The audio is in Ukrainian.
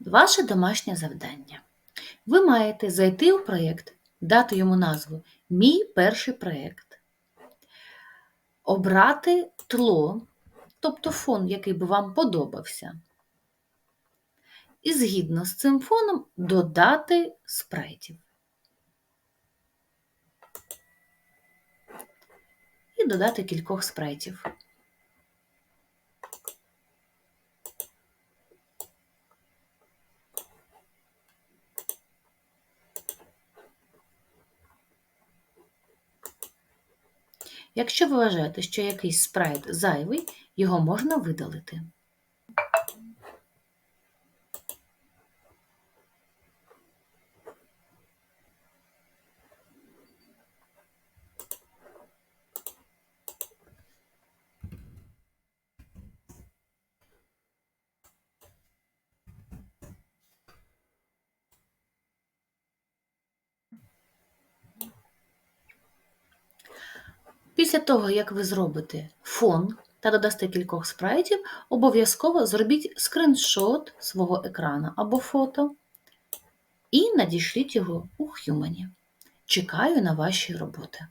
Ваше домашнє завдання. Ви маєте зайти у проєкт, дати йому назву Мій перший проєкт, обрати тло, тобто фон, який би вам подобався. І згідно з цим фоном додати спрайтів. І додати кількох спрайтів. Якщо ви вважаєте, що якийсь спрайт зайвий, його можна видалити. Після того, як ви зробите фон та додасте кількох спрайтів, обов'язково зробіть скриншот свого екрану або фото і надішліть його у Humany. Чекаю на ваші роботи.